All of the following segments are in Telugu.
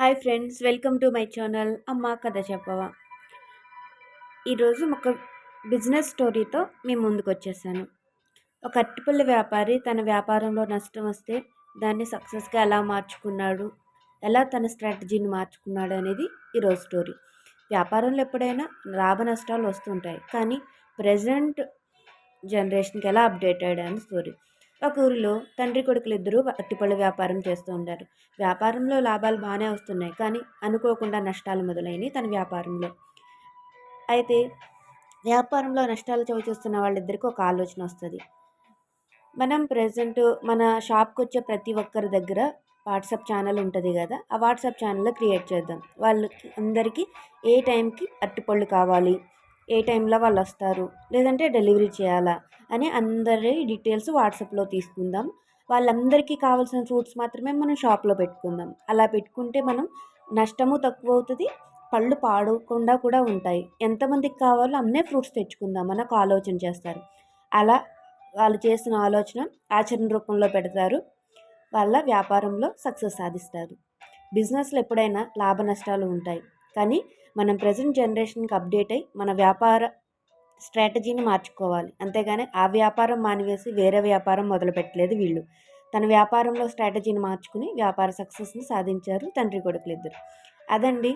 Hi friends welcome to my channel అమ్మ కథ చెప్పవా. ఈరోజు ఒక బిజినెస్ స్టోరీతో మేము ముందుకు వచ్చేసాను ఒక అట్టిపల్లి వ్యాపారి తన వ్యాపారంలో నష్టం వస్తే దాన్ని సక్సెస్గా ఎలా మార్చుకున్నాడు ఎలా తన స్ట్రాటజీని మార్చుకున్నాడు అనేది ఈరోజు స్టోరీ. వ్యాపారంలో ఎప్పుడైనా లాభ నష్టాలు వస్తుంటాయి కానీ ప్రజెంట్ జనరేషన్కి ఎలా అప్డేట్ అని స్టోరీ. ఒక ఊరిలో తండ్రి కొడుకులు ఇద్దరు వ్యాపారం చేస్తూ ఉంటారు. వ్యాపారంలో లాభాలు బాగానే వస్తున్నాయి. కానీ అనుకోకుండా నష్టాలు మొదలైనవి తన వ్యాపారంలో. అయితే వ్యాపారంలో నష్టాలు చవి చూస్తున్న వాళ్ళిద్దరికి ఒక ఆలోచన వస్తుంది. మనం ప్రజెంట్ మన షాప్కి వచ్చే ప్రతి ఒక్కరి దగ్గర వాట్సాప్ ఛానల్ ఉంటుంది కదా ఆ వాట్సాప్ ఛానల్లో క్రియేట్ చేద్దాం. వాళ్ళకి అందరికీ ఏ టైంకి అరటిపళ్ళు కావాలి ఏ టైంలో వాళ్ళు వస్తారు లేదంటే డెలివరీ చేయాలా అని అందరి డీటెయిల్స్ వాట్సాప్లో తీసుకుందాం. వాళ్ళందరికీ కావాల్సిన ఫ్రూట్స్ మాత్రమే మనం షాప్లో పెట్టుకుందాం. అలా పెట్టుకుంటే మనం నష్టము తక్కువ అవుతుంది పళ్ళు పాడకుండా కూడా ఉంటాయి. ఎంతమందికి కావాలో అన్నే ఫ్రూట్స్ తెచ్చుకుందాం మనకు ఆలోచన చేస్తారు. అలా వాళ్ళు చేసిన ఆలోచన ఆచరణ రూపంలో పెడతారు. వాళ్ళ వ్యాపారంలో సక్సెస్ సాధిస్తారు. బిజినెస్లో ఎప్పుడైనా లాభ నష్టాలు ఉంటాయి. కానీ మనం ప్రజెంట్ జనరేషన్కి అప్డేట్ అయ్యి మన వ్యాపార స్ట్రాటజీని మార్చుకోవాలి. అంతేగాని ఆ వ్యాపారం మానివేసి వేరే వ్యాపారం మొదలుపెట్టలేదు వీళ్ళు. తన వ్యాపారంలో స్ట్రాటజీని మార్చుకుని వ్యాపార సక్సెస్ని సాధించారు తండ్రి కొడుకులు ఇద్దరు. అదండి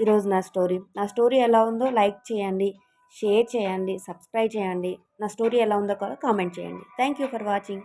ఈరోజు నా స్టోరీ నా స్టోరీ ఎలా ఉందో లైక్ చేయండి షేర్ చేయండి సబ్స్క్రైబ్ చేయండి. నా స్టోరీ ఎలా ఉందో కూడా కామెంట్ చేయండి. Thank you for watching